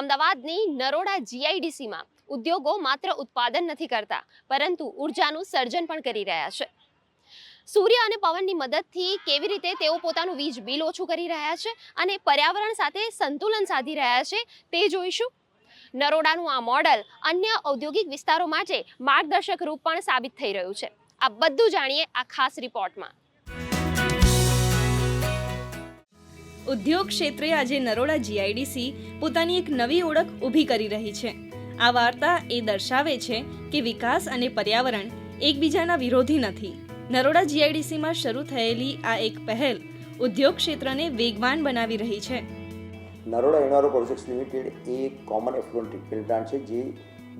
અમદાવાદની નરોડા જીઆઈડીસીમાં ઉદ્યોગો માત્ર ઉત્પાદન નથી કરતા, પરંતુ ઉર્જાનું સર્જન પણ કરી રહ્યા છે. સૂર્ય અને પવનની મદદથી કેવી રીતે તેઓ પોતાનું વીજ બિલ ઓછું કરી રહ્યા છે અને પર્યાવરણ સાથે સંતુલન સાધી રહ્યા છે તે જોઈશું. નરોડાનું આ મોડલ અન્ય ઔદ્યોગિક વિસ્તારો માટે માર્ગદર્શક રૂપ પણ સાબિત થઈ રહ્યું છે. આ બધું જાણીએ આ ખાસ રિપોર્ટમાં. ઉદ્યોગ ક્ષેત્રે આજે નરોડા જીઆઈડીસી પોતાની એક નવી ઓળખ ઊભી કરી રહી છે. આ વાર્તા એ દર્શાવે છે કે વિકાસ અને પર્યાવરણ એકબીજાના વિરોધી નથી. નરોડા જીઆઈડીસીમાં શરૂ થયેલી આ એક પહેલ ઉદ્યોગ ક્ષેત્રને વેગવાન બનાવી રહી છે. નરોડા એનઆરઓ પ્રોજેક્ટ્સ લિમિટેડ એ કોમન એફ્લુઅન્ટ ટ્રીટમેન્ટ પ્લાન્ટ છે જે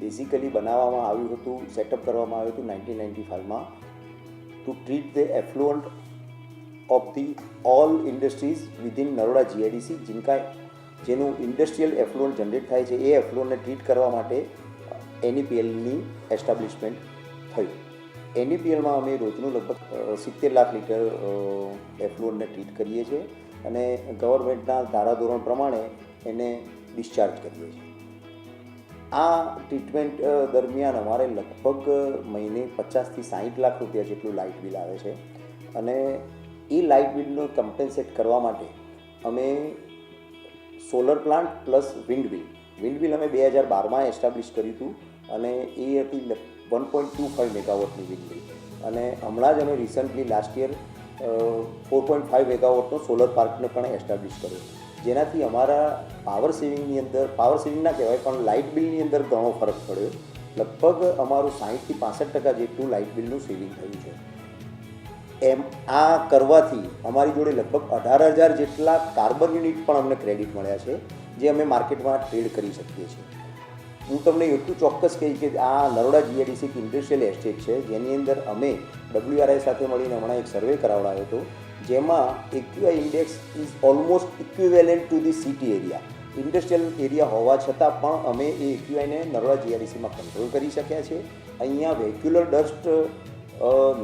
બેઝિકલી બનાવવામાં આવ્યું હતું સેટઅપ કરવામાં આવ્યું હતું nineteen ninety ફાઇવમાં to treat the effluent of the all industries within Naroda GIDC જીનકા જેનું ઇન્ડસ્ટ્રીયલ એફ્લુઅન્ટ જનરેટ થાય છે એ એફ્લુઅન્ટને ટ્રીટ કરવા માટે એનઈપીએલની એસ્ટાબ્લિશમેન્ટ થયું એનઈપીએલમાં અમે રોજનું લગભગ સિત્તેર લાખ લીટર એફ્લુઅન્ટને ટ્રીટ કરીએ છીએ અને ગવર્મેન્ટના ધારાધોરણ પ્રમાણે એને ડિસ્ચાર્જ કરીએ છીએ આ ટ્રીટમેન્ટ દરમિયાન અમારે લગભગ મહિને પચાસથી સાહીઠ લાખ રૂપિયા જેટલું લાઇટ બિલ આવે છે અને એ લાઇટ બિલનો કમ્પેન્સેટ કરવા માટે અમે solar plant plus wind mill wind mill અમે બે હજાર બારમાં એસ્ટાબ્લિશ કર્યું હતું અને એ હતી વન પોઈન્ટ ટુ ફાઇવ મેગાવોટની વિન્ડ બિલ અને હમણાં જ અમે recently last year four point five મેગાવોટનો solar પાર્કને પણ એસ્ટાબ્લિશ કર્યો. જેનાથી અમારા પાવર સેવિંગની અંદર પાવર સેવિંગ ના કહેવાય, પણ લાઇટ બિલની અંદર ઘણો ફરક પડ્યો. લગભગ અમારું સાહીઠથી પાસઠ ટકા જેટલું લાઇટ બિલનું સેવિંગ થયું છે. એમ આ કરવાથી અમારી જોડે લગભગ અઢાર હજાર જેટલા કાર્બન યુનિટ પણ અમને ક્રેડિટ મળ્યા છે, જે અમે માર્કેટમાં ટ્રેડ કરી શકીએ છીએ. હું તમને એટલું ચોક્કસ કહી કે આ નરોડા જીઆઈડીસી ઇન્ડસ્ટ્રીયલ એસ્ટેટ છે, જેની અંદર અમે ડબલ્યુઆરઆઈ સાથે મળીને હમણાં એક સર્વે કરાવડાયો હતો, જેમાં AQI index is almost equivalent to the city area industrial area હોવા છતાં પણ અમે એ એક્યુઆઈને નરોડા જીઆઈડીસીમાં કંટ્રોલ કરી શક્યા છે અહીંયા વેક્યુલર ડસ્ટ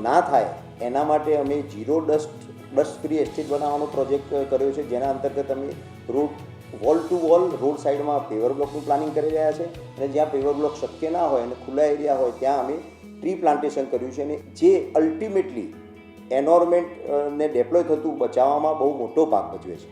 ના થાય એના માટે અમે zero dust dust free estate બનાવવાનો પ્રોજેક્ટ કર્યો છે. જેના અંતર્ગત અમે road wall to wall road સાઈડમાં પેવર બ્લોકનું પ્લાનિંગ કરી રહ્યા છે. અને જ્યાં પેવર બ્લોક શક્ય ના હોય અને ખુલ્લા એરિયા હોય, ત્યાં અમે ટ્રી પ્લાન્ટેશન કર્યું છે. અને જે અલ્ટિમેટલી એન્વાયરમેન્ટને ડેપ્લોય થતું બચાવવામાં બહુ મોટો ભાગ ભજવે છે.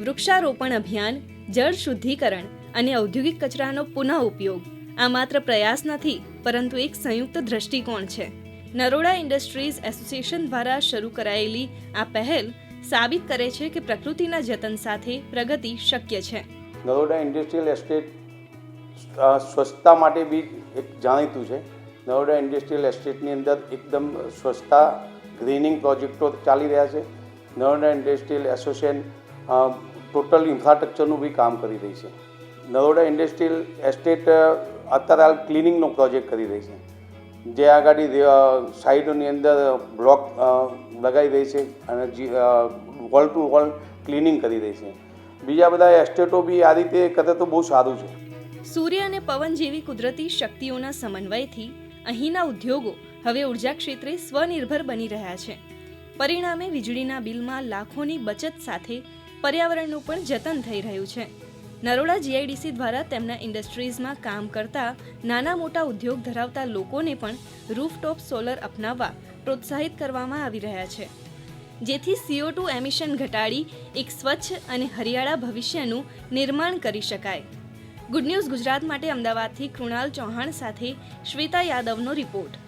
વૃક્ષારોપણ અભિયાન, જળ શુદ્ધિકરણ અને ઔદ્યોગિક કચરાનો પુનઃ ઉપયોગ આ માત્ર પ્રયાસ નથી, પરંતુ એક સંયુક્ત દ્રષ્ટિકોણ છે. નરોડા ઇન્ડસ્ટ્રીઝ એસોસિએશન દ્વારા શરૂ કરાયેલી આ પહેલ સાબિત કરે છે કે પ્રકૃતિના જતન સાથે પ્રગતિ શક્ય છે. નરોડા ઇન્ડસ્ટ્રીયલ એસ્ટેટ સ્વચ્છતા માટે બી એક જાણીતું છે. નરોડા ઇન્ડસ્ટ્રીયલ એસ્ટેટની અંદર એકદમ સ્વચ્છતા ગ્રીનિંગ પ્રોજેક્ટો ચાલી રહ્યા છે. નરોડા ઇન્ડસ્ટ્રીયલ એસોસિએશન ટોટલ ઇન્ફ્રાસ્ટ્રક્ચરનું બી કામ કરી રહી છે. નરોડા ઇન્ડસ્ટ્રીયલ એસ્ટેટ અત્યારે હાલ ક્લિનિંગનો પ્રોજેક્ટ કરી રહી છે. જે આગળ સાઈડોની અંદર બ્લોક લગાવી દે છે અને વોલ ટુ વોલ ક્લિનિંગ કરી દે છે. બીજા બધા એસ્ટેટો બી આ રીતે કરે તો બહુ સારું છે. સૂર્ય અને પવન જેવી કુદરતી શક્તિઓના સમન્વયથી અહીંના ઉદ્યોગો હવે ઊર્જા ક્ષેત્રે સ્વનિર્ભર બની રહ્યા છે. પરિણામે વીજળીના બિલમાં લાખોની બચત સાથે પર્યાવરણનું પણ જતન થઈ રહ્યું છે. નરોડા જીઆઈડીસી દ્વારા તેમના ઇન્ડસ્ટ્રીઝમાં કામ કરતા નાના મોટા ઉદ્યોગ ધરાવતા લોકોને પણ રૂફટોપ સોલર અપનાવવા પ્રોત્સાહિત કરવામાં આવી રહ્યા છે. જેથી સીઓ ટુ એમિશન ઘટાડી એક સ્વચ્છ અને હરિયાળા ભવિષ્યનું નિર્માણ કરી શકાય. ગુડ ન્યૂઝ ગુજરાત માટે અમદાવાદથી કૃણાલ ચૌહાણ સાથે શ્વેતા યાદવનો રિપોર્ટ.